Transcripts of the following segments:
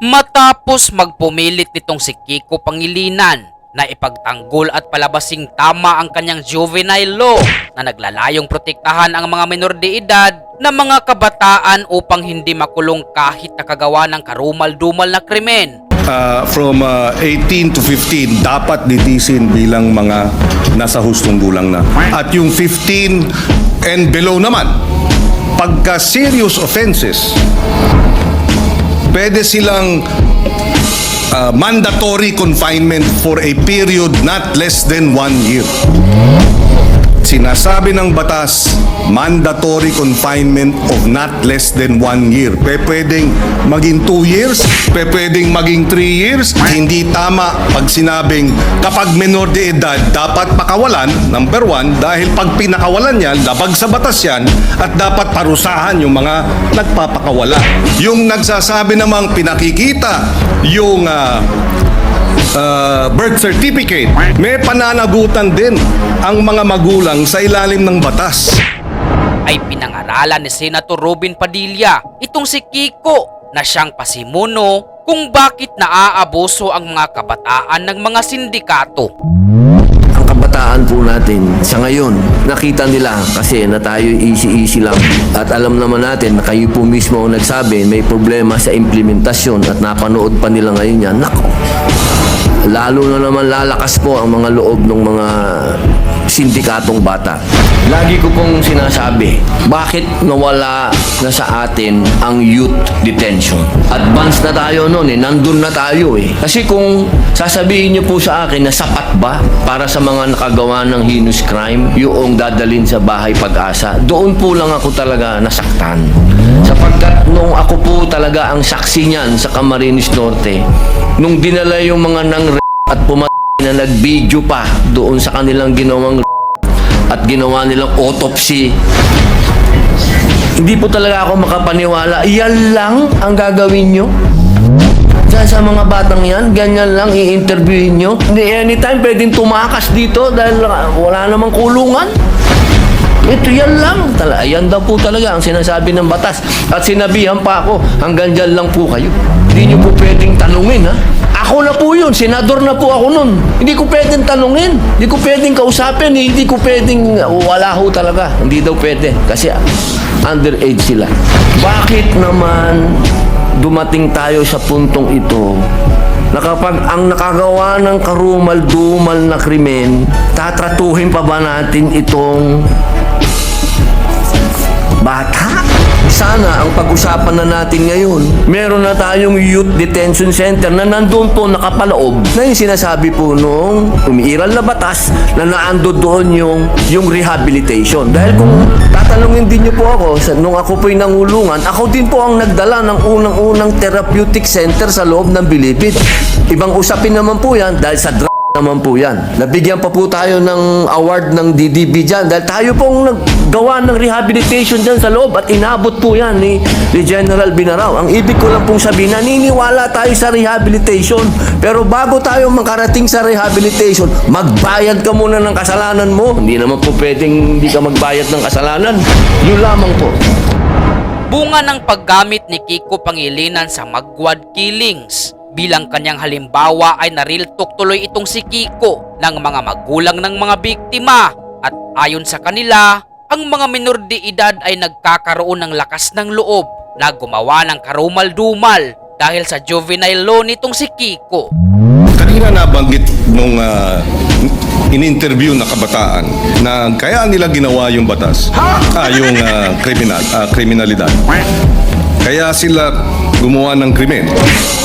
Matapos magpumilit nitong si Kiko Pangilinan na ipagtanggol at palabasing tama ang kanyang juvenile law na naglalayong protektahan ang mga minor de edad na mga kabataan upang hindi makulong kahit nakagawa ng karumal-dumal na krimen. uh, from uh, 18 to 15 dapat ditisin bilang mga nasa hustong gulang na. At yung 15 and below naman, pagka serious offenses, pwede silang uh, mandatory confinement for a period not less than one year. Sinasabi ng batas, mandatory confinement of not less than one year. Pe pwedeng maging two years, pe pwedeng maging three years. Hindi tama pag sinabing kapag minor de edad, dapat pakawalan, number one, dahil pag pinakawalan yan, labag sa batas yan, at dapat parusahan yung mga nagpapakawala. Yung nagsasabi namang pinakikita yung ah, uh, birth certificate, may pananagutan din ang mga magulang sa ilalim ng batas. ay pinangaralan ni Senator Robin Padilla itong si Kiko na siyang pasimuno kung bakit naaabuso ang mga kabataan ng mga sindikato. ang kabataan po natin sa ngayon, nakita nila kasi na tayo easy-easy lang. At alam naman natin na kayo po mismo ang nagsabi may problema sa implementasyon at napanood pa nila ngayon yan. Nako, lalo na naman lalakas po ang mga loob ng mga sindikatong bata. Lagi ko pong sinasabi, bakit nawala na sa atin ang youth detention? Advance na tayo noon eh, nandun na tayo eh. Kasi kung sasabihin niyo po sa akin na sapat ba para sa mga nakagawa ng heinous crime, yung dadalin sa bahay pag-asa, doon po lang ako talaga nasaktan. Sapagkat nung ako po talaga ang saksi niyan sa Camarines Norte, nung dinala yung mga nang at pumatay na nag-video pa doon sa kanilang ginawang at ginawa nilang autopsy. Hindi po talaga ako makapaniwala. Yan lang ang gagawin nyo? Diyan sa mga batang yan, ganyan lang i-interviewin nyo. Anytime pwedeng tumakas dito dahil ah, wala namang kulungan. Ito yan lang. Tala, yan daw po talaga ang sinasabi ng batas. At sinabihan pa ako, hanggang dyan lang po kayo. Hindi nyo po pwedeng tanungin, ha? Ako na po yun, senador na po ako nun. Hindi ko pwedeng tanungin. Hindi ko pwedeng kausapin. Hindi ko pwedeng, wala ho talaga. Hindi daw pwede. Kasi underage sila. Bakit naman dumating tayo sa puntong ito na kapag ang nakagawa ng karumal-dumal na krimen, tatratuhin pa ba natin itong bata? Sana ang pag-usapan na natin ngayon, meron na tayong youth detention center na nandun po nakapaloob na yung sinasabi po nung umiiral na batas na naando doon yung, yung rehabilitation. Dahil kung tatanungin din niyo po ako, sa, nung ako po'y nangulungan, ako din po ang nagdala ng unang-unang therapeutic center sa loob ng Bilibid. Ibang usapin naman po yan dahil sa naman po yan. Nabigyan pa po tayo ng award ng DDB dyan dahil tayo pong naggawa ng rehabilitation dyan sa loob at inabot po yan ni, ni General Binaraw. Ang ibig ko lang pong sabihin, naniniwala tayo sa rehabilitation. Pero bago tayo makarating sa rehabilitation, magbayad ka muna ng kasalanan mo. Hindi naman po pwedeng hindi ka magbayad ng kasalanan. Yun lamang po. Bunga ng paggamit ni Kiko Pangilinan sa Magwad Killings. Bilang kanyang halimbawa ay nariltok tuloy itong si Kiko ng mga magulang ng mga biktima. At ayon sa kanila, ang mga minor de edad ay nagkakaroon ng lakas ng loob na gumawa ng karumal-dumal dahil sa juvenile law nitong si Kiko. Kanina nabanggit nung uh, in-interview na kabataan na kaya nila ginawa yung batas, ah, yung ah, kriminal, ah, kriminalidad. Kaya sila gumawa ng krimen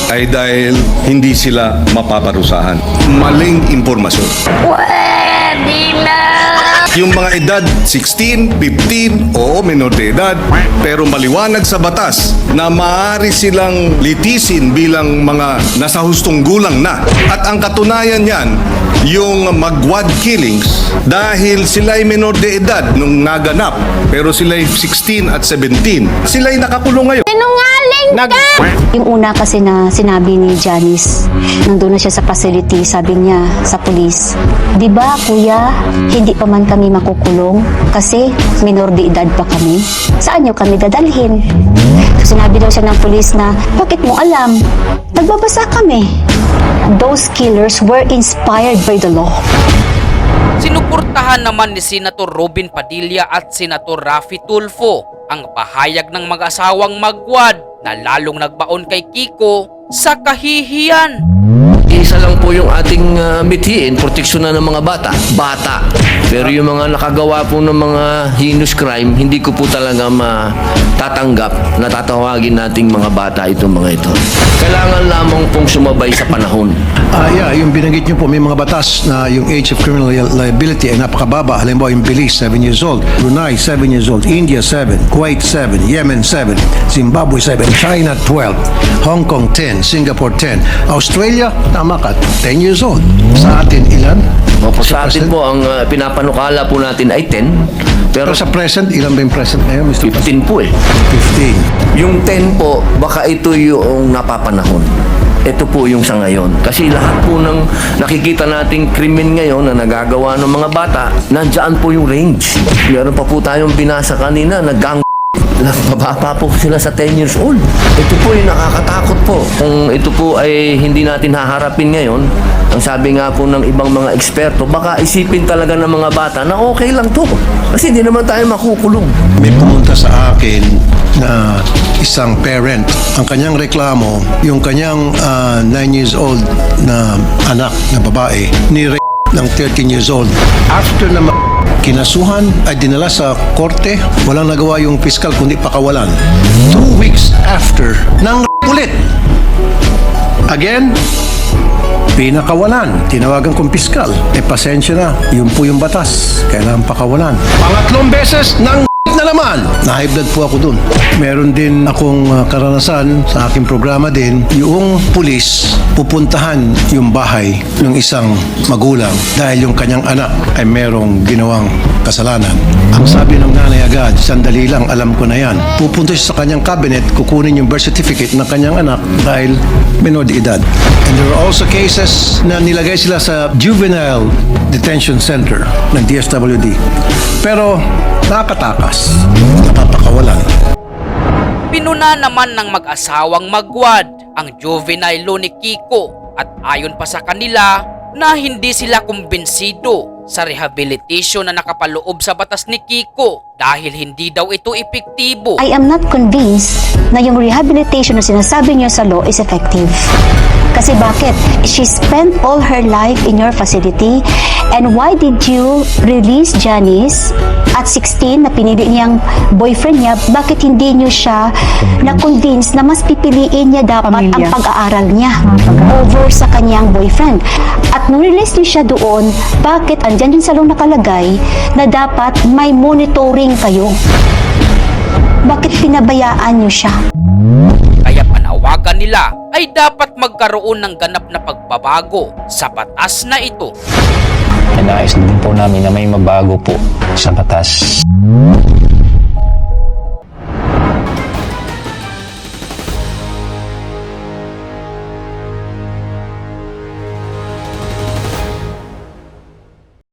ay dahil hindi sila mapaparusahan. Maling impormasyon. Yung mga edad 16, 15, oo, minor de edad, pero maliwanag sa batas na maaari silang litisin bilang mga nasa hustong gulang na. At ang katunayan yan, yung magwad killings, dahil sila'y minor de edad nung naganap, pero sila'y 16 at 17, sila'y nakakulong ngayon. Sinungaling ka! Yung una kasi na sinabi ni Janice, nandun na siya sa facility, sabi niya sa pulis, Di ba kuya, hindi pa man kami makukulong kasi minor de edad pa kami. Saan niyo kami dadalhin? Sinabi daw siya ng pulis na, bakit mo alam? Nagbabasa kami. Those killers were inspired by the law. Sinuportahan naman ni Senator Robin Padilla at Senator Raffy Tulfo ang pahayag ng mag-asawang magwad na lalong nagbaon kay Kiko sa kahihiyan. Isa lang po yung ating uh, mithiin, proteksyon na ng mga bata. Bata. Pero yung mga nakagawa po ng mga heinous crime, hindi ko po talaga matatanggap na tatawagin nating mga bata itong mga ito. Kailangan lamang pong sumabay sa panahon. Ah, yeah, yung binanggit niyo po, may mga batas na yung age of criminal liability ay napakababa. Halimbawa, yung Belize, 7 years old. Brunei, 7 years old. India, 7. Kuwait, 7. Yemen, 7. Zimbabwe, 7. China, 12. Hong Kong, 10. Singapore, 10. Australia, tama ka, 10 years old. Sa atin, ilan? Opo, sa atin po, ang uh, pinapanukala po natin ay 10. Pero Pero sa present, ilan ba yung present ngayon, Mr. President? 15 po eh. 15. Yung 10 po, baka ito yung napapanahon. Ito po yung sa ngayon. Kasi lahat po ng nakikita nating krimen ngayon na nagagawa ng mga bata, nandyan po yung range. Meron pa po tayong binasa kanina na gang Mababa po sila sa 10 years old. Ito po yung nakakatakot po. Kung ito po ay hindi natin haharapin ngayon, ang sabi nga po ng ibang mga eksperto, baka isipin talaga ng mga bata na okay lang to. Kasi hindi naman tayo makukulong. May pumunta sa akin na isang parent. Ang kanyang reklamo, yung kanyang 9 years old na anak na babae, ni ng 13 years old. After na ma- kinasuhan ay dinala sa korte, walang nagawa yung piskal kundi pakawalan. Two weeks after, nang ulit. Again, pinakawalan. Tinawagan kong piskal. Eh, pasensya na. Yun po yung batas. Kailangan pakawalan. Pangatlong beses, nang na naman. Na-high blood po ako dun. Meron din akong uh, karanasan sa aking programa din, yung pulis pupuntahan yung bahay ng isang magulang dahil yung kanyang anak ay merong ginawang kasalanan. Ang sabi ng nanay agad, sandali lang, alam ko na yan. Pupunta siya sa kanyang cabinet, kukunin yung birth certificate ng kanyang anak dahil menor de edad. And there are also cases na nilagay sila sa juvenile detention center ng DSWD. Pero nakakatakas, napapakawalan. Pinuna naman ng mag-asawang magwad ang juvenile law ni Kiko at ayon pa sa kanila na hindi sila kumbinsido sa rehabilitation na nakapaloob sa batas ni Kiko dahil hindi daw ito epektibo. I am not convinced na yung rehabilitation na sinasabi niyo sa law is effective. Kasi bakit? She spent all her life in your facility and why did you release Janice at 16 na pinili niyang boyfriend niya, bakit hindi niyo siya na-convince na mas pipiliin niya dapat ang pag-aaral niya over sa kanyang boyfriend? At nung release niyo siya doon, bakit andyan din sa law nakalagay na dapat may monitoring kayo? Bakit pinabayaan niyo siya? Kaya panawagan nila ay dapat magkaroon ng ganap na pagbabago sa batas na ito. Nais din po namin na may mabago po sa batas.